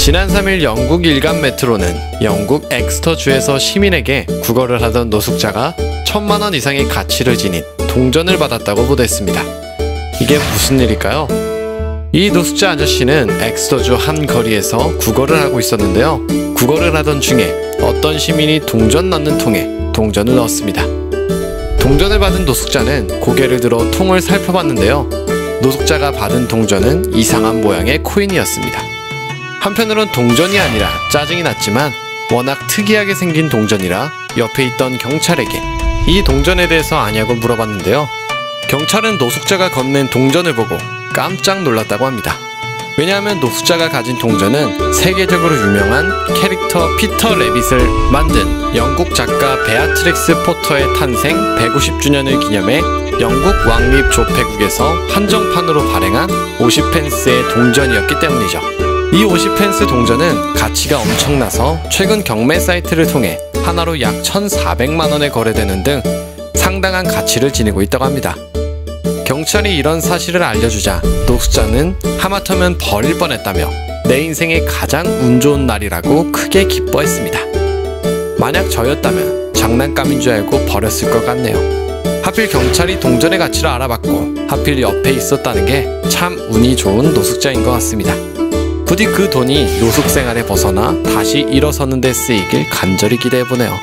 지난 3일 영국 일간 메트로는 영국 엑스터주에서 시민에게 구걸을 하던 노숙자가 천만 원 이상의 가치를 지닌 동전을 받았다고 보도했습니다. 이게 무슨 일일까요? 이 노숙자 아저씨는 엑스터주 한 거리에서 구걸을 하고 있었는데요. 구걸을 하던 중에 어떤 시민이 동전 넣는 통에 동전을 넣었습니다. 동전을 받은 노숙자는 고개를 들어 통을 살펴봤는데요. 노숙자가 받은 동전은 이상한 모양의 코인이었습니다. 한편으론 동전이 아니라 짜증이 났지만 워낙 특이하게 생긴 동전이라 옆에 있던 경찰에게 이 동전에 대해서 아냐고 물어봤는데요. 경찰은 노숙자가 건넨 동전을 보고 깜짝 놀랐다고 합니다. 왜냐하면 노숙자가 가진 동전은 세계적으로 유명한 캐릭터 피터 레빗을 만든 영국 작가 베아트릭스 포터의 탄생 150주년을 기념해 영국 왕립 조폐국에서 한정판으로 발행한 50펜스의 동전이었기 때문이죠. 이 50펜스 동전은 가치가 엄청나서 최근 경매 사이트를 통해 하나로 약 1,400만 원에 거래되는 등 상당한 가치를 지니고 있다고 합니다. 경찰이 이런 사실을 알려주자 노숙자는 하마터면 버릴 뻔했다며 내 인생의 가장 운 좋은 날이라고 크게 기뻐했습니다. 만약 저였다면 장난감인 줄 알고 버렸을 것 같네요. 하필 경찰이 동전의 가치를 알아봤고 하필 옆에 있었다는 게 참 운이 좋은 노숙자인 것 같습니다. 부디 그 돈이 노숙 생활에 벗어나 다시 일어서는 데 쓰이길 간절히 기대해보네요.